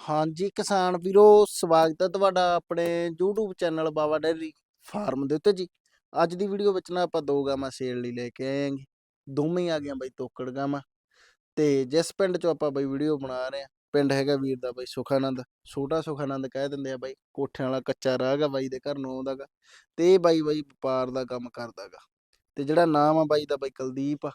ਹਾਂਜੀ, ਕਿਸਾਨ ਵੀਰੋ, ਸਵਾਗਤ ਹੈ ਤੁਹਾਡਾ ਆਪਣੇ YouTube channel Baba Dairy Farm ਦੇ ਉੱਤੇ ਜੀ। ਅੱਜ ਦੀ ਵੀਡੀਓ ਵਿੱਚ ਨਾ ਆਪਾਂ ਦੋ ਗਾਵਾਂ ਸੇਲ ਲਈ ਲੈ ਕੇ ਆਏ ਆਂਗੇ ਦੋਵੇਂ ਹੀ ਆ ਗਈਆਂ ਬਾਈ ਤੋਕੜ ਗਾਵਾਂ। ਤੇ ਜਿਸ ਪਿੰਡ ਚੋਂ ਆਪਾਂ ਬਾਈ ਵੀਡੀਓ ਬਣਾ ਰਹੇ ਆ ਪਿੰਡ ਹੈਗਾ ਵੀਰ ਦਾ ਬਾਈ ਸੁਖਾਨੰਦ। ਛੋਟਾ ਸੁਖਾਨੰਦ ਕਹਿ ਦਿੰਦੇ ਆ ਬਾਈ, ਕੋਠਿਆਂ ਵਾਲਾ ਕੱਚਾ ਰਾਹ ਗਾ ਬਾਈ ਦੇ ਘਰ ਨੂੰ ਆਉਂਦਾਗਾ ਤੇ ਇਹ ਬਾਈ ਬਾਈ ਵਪਾਰ ਦਾ ਕੰਮ ਕਰਦਾਗਾ ਤੇ ਜਿਹੜਾ ਨਾਮ ਆ ਬਾਈ ਦਾ ਬਾਈ ਕੁਲਦੀਪ ਆ।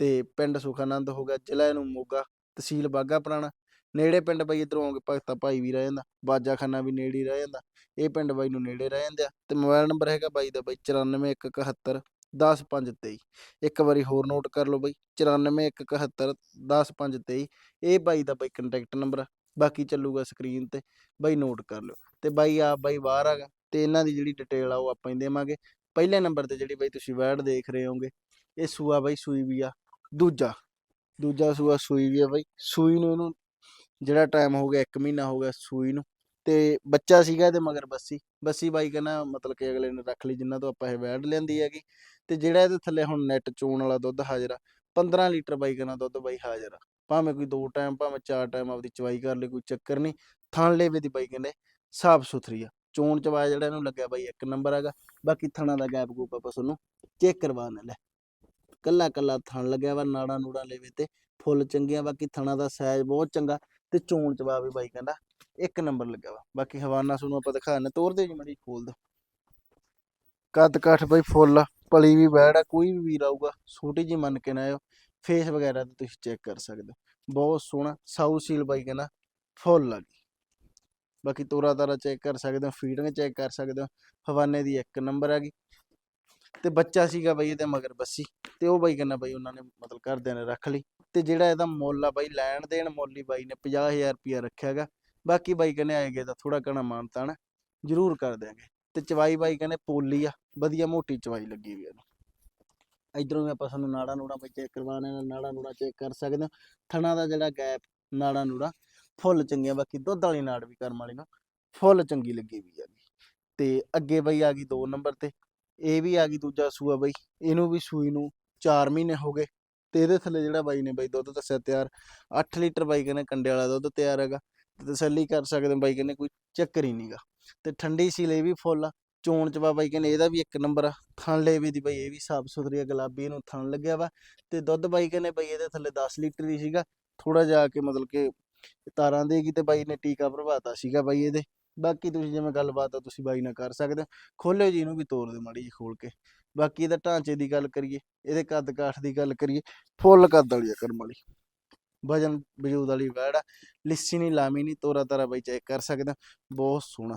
ਤੇ ਪਿੰਡ ਸੁਖਾਨੰਦ ਹੋ ਗਿਆ, ਜ਼ਿਲ੍ਹਾ ਨੂੰ ਮੋਗਾ, ਤਹਿਸੀਲ ਬਾਗਾ ਪੁਰਾਣਾ। ਨੇੜੇ ਪਿੰਡ ਬਾਈ ਇਧਰੋਂ ਆਉਂਗੇ ਭਗਤਾ ਭਾਈ ਵੀ ਰਹਿ ਜਾਂਦਾ ਬਾਜਾਖਾਨਾ ਵੀ ਨੇੜੇ ਹੀ ਰਹਿ ਜਾਂਦਾ, ਇਹ ਪਿੰਡ ਬਾਈ ਨੂੰ ਨੇੜੇ ਰਹਿ ਜਾਂਦੇ ਆ, ਤੇ ਮੋਬਾਈਲ ਨੰਬਰ ਹੈਗਾ ਬਾਈ ਦਾ ਬਾਈ 94171 10523 ਇੱਕ ਵਾਰੀ ਹੋਰ ਨੋਟ ਕਰ ਲਓ ਬਾਈ 94171 10523 ਇਹ ਬਾਈ ਦਾ ਬਾਈ ਕੰਟੈਕਟ ਨੰਬਰ ਬਾਕੀ ਚੱਲੂਗਾ ਸਕਰੀਨ ਤੇ, ਬਾਈ ਨੋਟ ਕਰ ਲਿਓ, ਤੇ ਬਾਈ ਆ, ਬਾਈ ਬਾਹਰ ਆਗਾ ਤੇ ਇਹਨਾਂ ਦੀ ਜਿਹੜੀ ਡਿਟੇਲ ਆ ਉਹ ਆਪਾਂ ਹੀ ਦੇਵਾਂਗੇ, ਪਹਿਲੇ ਨੰਬਰ ਤੇ ਜਿਹੜੀ ਬਾਈ ਤੁਸੀਂ ਵੈਡ ਦੇਖ ਰਹੇ ਹੋਗੇ ਇਹ ਸੂਆ ਬਾਈ ਸੂਈ ਵੀ ਆ, ਦੂਜਾ ਦੂਜਾ ਸੂਆ ਸੂਈ ਵੀ ਆ ਬਾਈ, ਸੂਈ ਨੂੰ ਇਹਨੂੰ ਜਿਹੜਾ ਟਾਈਮ ਹੋ ਗਿਆ 1 ਮਹੀਨਾ ਹੋ ਗਿਆ ਸੂਈ ਨੂੰ, ਤੇ ਬੱਚਾ ਸੀਗਾ ਇਹਦੇ ਮਗਰ ਬੱਸੀ ਬੱਸੀ ਬਾਈ ਕਹਿੰਦਾ ਮਤਲਬ ਕਿ ਅਗਲੇ ਨੇ ਰੱਖ ਲਈ ਜਿੰਨਾ ਤੋਂ ਆਪਾਂ ਇਹ ਵੈਡ ਲੈਂਦੀ ਹੈਗੀ, ਤੇ ਜਿਹੜਾ ਇਹਦੇ ਥੱਲੇ ਹੁਣ ਨੈਟ ਚੋਣ ਵਾਲਾ ਦੁੱਧ ਹਾਜ਼ਰ ਆ 15 ਲੀਟਰ ਬਾਈ ਕਹਿੰਦਾ ਦੁੱਧ ਬਾਈ ਹਾਜ਼ਰ ਆ, ਭਾਵੇਂ ਕੋਈ ਦੋ ਟਾਈਮ ਭਾਵੇਂ ਚਾਰ ਟਾਈਮ ਆਪਦੀ ਚਵਾਈ ਕਰ ਲਈ ਕੋਈ ਚੱਕਰ ਨਹੀਂ, ਥਣ ਲੇਵੇ ਦੀ ਬਾਈ ਕਹਿੰਦੇ ਸਾਫ਼ ਸੁਥਰੀ ਆ, ਚੋਣ ਚਵਾ ਜਿਹੜਾ ਇਹਨੂੰ ਲੱਗਿਆ ਬਾਈ ਇੱਕ ਨੰਬਰ ਹੈਗਾ, ਬਾਕੀ ਥਣਾ ਦਾ ਗੈਪ ਗੂਪ ਆਪਾਂ ਤੁਹਾਨੂੰ ਚੈੱਕ ਕਰਵਾਉਣ ਲੈ ਕੱਲਾ ਕੱਲਾ ਥਣ ਲੱਗਿਆ ਵਾ, ਨਾੜਾ ਨੂੜਾ ਲੇਵੇ ਤੇ ਫੁੱਲ ਚੰਗੀਆਂ, ਬਾਕੀ ਥਣਾ ਦਾ ਸਾਈਜ਼ ਬਹੁਤ ਚੰਗਾ ਤੇ ਚੋਣ ਜਵਾਬ ਵੀ ਬਾਈ ਕਹਿੰਦਾ ਇੱਕ ਨੰਬਰ ਲੱਗਾ ਵਾ। ਬਾਕੀ ਹਵਾਨਾ ਤੁਹਾਨੂੰ ਆਪਾਂ ਦਿਖਾਣੇ ਤੋਰਦੇ ਜੀ ਮੜੀ ਖੋਲ ਦੋ। ਕੱਦ ਕਾਠ ਬਾਈ ਫੁੱਲ, ਪਲੀ ਵੀ ਬੈੜ ਆ, ਕੋਈ ਵੀ ਵੀਰ ਆਊਗਾ, ਛੋਟੀ ਜੀ ਮੰਨ ਕੇ ਨਾ ਆਇਓ। ਫੇਸ ਵਗੈਰਾ ਤੇ ਤੁਸੀਂ ਚੈੱਕ ਕਰ ਸਕਦੇ ਹੋ। ਬਹੁਤ ਸੋਹਣਾ ਸਾਊ ਸੀਲ ਬਾਈ ਕਹਿੰਦਾ ਫੁੱਲ ਆ ਗਈ ਬਾਕੀ ਤੋਰਾ ਤਾਰਾ ਚੈੱਕ ਕਰ ਸਕਦੇ ਹੋ ਫੀਡਿੰਗ ਚੈੱਕ ਕਰ ਸਕਦੇ ਹੋ। ਹਵਾਨੇ ਦੀ ਇੱਕ ਨੰਬਰ ਹੈਗੀ ਤੇ ਬੱਚਾ ਸੀਗਾ ਬਾਈ ਇਹਦੇ ਮਗਰ ਬੱਸੀ। ਤੇ ਉਹ ਬਾਈ ਕਹਿੰਦਾ ਬਾਈ ਉਹਨਾਂ ਨੇ ਮਤਲਬ ਘਰਦਿਆਂ ਨੇ ਰੱਖ ਲਈ। ਤੇ ਜਿਹੜਾ ਇਹਦਾ ਮੁੱਲ ਆ ਬਾਈ, ਲੈਣ ਦੇਣ ਮੋਲੀ ਬਾਈ ਨੇ 50000 ਰੁਪਿਆ ਰੱਖਿਆਗਾ ਬਾਕੀ ਬਾਈ ਕਹਿੰਦੇ ਆਏਗੇ ਤਾਂ ਥੋੜਾ ਘਣਾ ਮਾਨਤਾਨ ਜ਼ਰੂਰ ਕਰ ਦਿਆਂਗੇ। ਤੇ ਚਵਾਈ ਬਾਈ ਕਹਿੰਦੇ ਪੋਲੀ ਆ, ਵਧੀਆ ਮੋਟੀ ਚਵਾਈ ਲੱਗੀ ਵੀ ਇਹਨੂੰ। ਇਧਰੋਂ ਵੀ ਆਪਾਂ ਸਾਨੂੰ ਨਾੜਾ ਨੂੜਾ ਬਾਈ ਚੈੱਕ ਕਰਵਾਣੇ ਨਾਲ, ਨਾੜਾ ਨੂੜਾ ਚੈੱਕ ਕਰ ਸਕਦੇ ਹਾਂ। ਥਣਾ ਦਾ ਜਿਹੜਾ ਗੈਪ ਨਾੜਾ ਨੂੜਾ, ਫੁੱਲ ਚੰਗੀਆਂ, ਬਾਕੀ ਦੁੱਧ ਵਾਲੀ ਨਾੜ ਵੀ ਕਰਮ ਵਾਲੀ ਨੂੰ ਫੁੱਲ ਚੰਗੀ ਲੱਗੀ ਵੀ ਹੈਗੀ ਤੇ ਅੱਗੇ ਬਾਈ ਆ ਗਈ 2 ਨੰਬਰ ਤੇ, ਇਹ ਵੀ ਆ ਗਈ ਦੂਜਾ ਸੂਆ ਬਾਈ, ਇਹਨੂੰ ਵੀ ਸੂਈ ਨੂੰ 4 ਮਹੀਨੇ ਹੋ ਗਏ। ਤੇ ਇਹਦੇ ਥੱਲੇ ਜਿਹੜਾ ਬਾਈ ਨੇ ਬਾਈ ਦੁੱਧ ਦੱਸਿਆ ਤਿਆਰ 8 ਲੀਟਰ ਬਾਈ ਕਹਿੰਦੇ ਕੰਡੇ ਵਾਲਾ ਦੁੱਧ ਤਿਆਰ ਹੈਗਾ, ਤੇ ਤਸੱਲੀ ਕਰ ਸਕਦੇ ਹੋ ਬਾਈ ਕਹਿੰਦੇ ਕੋਈ ਚੱਕਰ ਹੀ ਨਹੀਂਗਾ ਤੇ ਠੰਡੀ ਸੀ ਇਹ ਵੀ ਫੁੱਲ ਆ, ਚੋਣ ਚ ਵਾ ਬਾਈ ਕਹਿੰਦੇ ਇਹਦਾ ਵੀ ਇੱਕ ਨੰਬਰ ਆ, ਥਣ ਲੇਵੇ ਦੀ ਬਾਈ ਇਹ ਵੀ ਸਾਫ਼ ਸੁਥਰੀ ਆ, ਗੁਲਾਬੀ ਇਹਨੂੰ ਥਣ ਲੱਗਿਆ ਵਾ, ਤੇ ਦੁੱਧ ਬਾਈ ਕਹਿੰਦੇ ਬਾਈ ਇਹਦੇ ਥੱਲੇ 10 ਲੀਟਰ ਹੀ ਸੀਗਾ ਥੋੜਾ ਜਾ ਕੇ ਮਤਲਬ ਕਿ ਤਾਰਾਂ ਦੇਗੀ ਤੇ ਬਾਈ ਨੇ ਟੀਕਾ ਭਰਵਾਤਾ ਸੀਗਾ ਬਾਈ ਇਹਦੇ। ਬਾਕੀ ਤੁਸੀਂ ਜਿਵੇਂ ਗੱਲਬਾਤ ਆ, ਤੁਸੀਂ ਬਾਈ ਨਾਲ ਕਰ ਸਕਦੇ ਹੋ। ਖੋਲਿਓ ਜੀ ਇਹਨੂੰ ਵੀ ਤੋੜ ਦਿਓ ਮਾੜੀ ਜੀ ਖੋਲ ਕੇ। ਬਾਕੀ ਇਹਦਾ ਢਾਂਚੇ ਦੀ ਗੱਲ ਕਰੀਏ, ਇਹਦੇ ਕੱਦ ਕਾਠ ਦੀ ਗੱਲ ਕਰੀਏ, ਫੁੱਲ ਕੱਦ ਵਾਲੀ ਆ ਕਰਮ ਵਾਲੀ। ਵਜਨ ਵਜੂਦ ਵਾਲੀ ਵੈੜ ਆ, ਲਿੱਸੀ ਨਹੀਂ, ਲਾਮੀ ਨਹੀਂ ਤੋਰਾ ਤਾਰਾ ਬਾਈ ਚੈੱਕ ਕਰ ਸਕਦੇ ਹੋ। ਬਹੁਤ ਸੋਹਣਾ।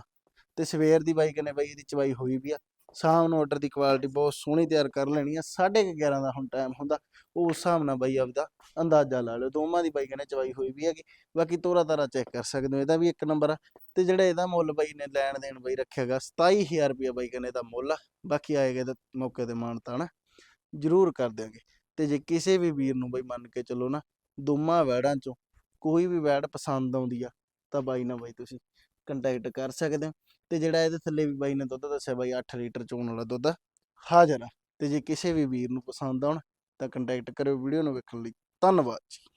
ਤੇ ਸਵੇਰ ਦੀ ਬਾਈ ਕਹਿੰਦੇ ਬਾਈ? ਇਹਦੀ ਚਵਾਈ ਹੋਈ ਵੀ ਆ। ਸ਼ਾਮ ਨੂੰ ਆਰਡਰ ਦੀ ਕੁਆਲਿਟੀ ਬਹੁਤ ਸੋਹਣੀ ਤਿਆਰ ਕਰ ਲੈਣੀ ਆ 11:30 ਦਾ ਹੁਣ ਟਾਈਮ ਹੁੰਦਾ ਉਸ ਹਿਸਾਬ ਨਾਲ ਬਾਈ ਆਪਦਾ ਅੰਦਾਜ਼ਾ ਲਾ ਲਓ, ਦੋਵਾਂ ਦੀ ਬਾਈ ਕਹਿੰਦੇ ਚਵਾਈ ਹੋਈ ਵੀ ਹੈਗੀ, ਬਾਕੀ ਤੋਰਾ ਤਾਰਾ ਚੈੱਕ ਕਰ ਸਕਦੇ ਹੋ, ਇਹਦਾ ਵੀ ਇੱਕ ਨੰਬਰ ਆ, ਤੇ ਜਿਹੜਾ ਇਹਦਾ ਮੁੱਲ ਬਾਈ ਨੇ ਲੈਣ ਦੇਣ ਬਾਈ ਰੱਖਿਆਗਾ 27000 ਰੁਪਏ ਬਾਈ ਕਹਿੰਦੇ ਦਾ ਮੁੱਲ ਆ, ਬਾਕੀ ਆਏਗਾ ਤਾਂ ਮੌਕੇ ਤੇ ਮਾਨਤਾ ਨਾ ਜ਼ਰੂਰ ਕਰ ਦਿਆਂਗੇ, ਤੇ ਜੇ ਕਿਸੇ ਵੀ ਵੀਰ ਨੂੰ ਬਾਈ ਮੰਨ ਕੇ ਚੱਲੋ ਨਾ, ਦੋਵਾਂ ਵੈੜਾਂ ਚੋਂ ਕੋਈ ਵੀ ਵੈੜ ਪਸੰਦ ਆਉਂਦੀ ਆ, ਤਾਂ ਬਾਈ ਨਾ ਬਾਈ ਤੁਸੀਂ ਕੰਟੈਕਟ ਕਰ ਸਕਦੇ ਹੋ। ਤੇ ਜਿਹੜਾ ਇਹਦੇ ਥੱਲੇ ਵੀ ਬਾਈ ਨੇ ਦੁੱਧ ਦੱਸਿਆ ਬਾਈ 8 ਲੀਟਰ ਚੋਣ ਵਾਲਾ ਦੁੱਧ ਹਾਜ਼ਰ ਆ। ਤੇ ਜੇ ਕਿਸੇ ਵੀ ਵੀਰ ਨੂੰ ਪਸੰਦ ਆਉਣ ਤਾਂ ਕੰਟੈਕਟ ਕਰਿਓ ਵੀਡੀਓ ਨੂੰ ਵੇਖਣ ਲਈ। ਧੰਨਵਾਦ ਜੀ।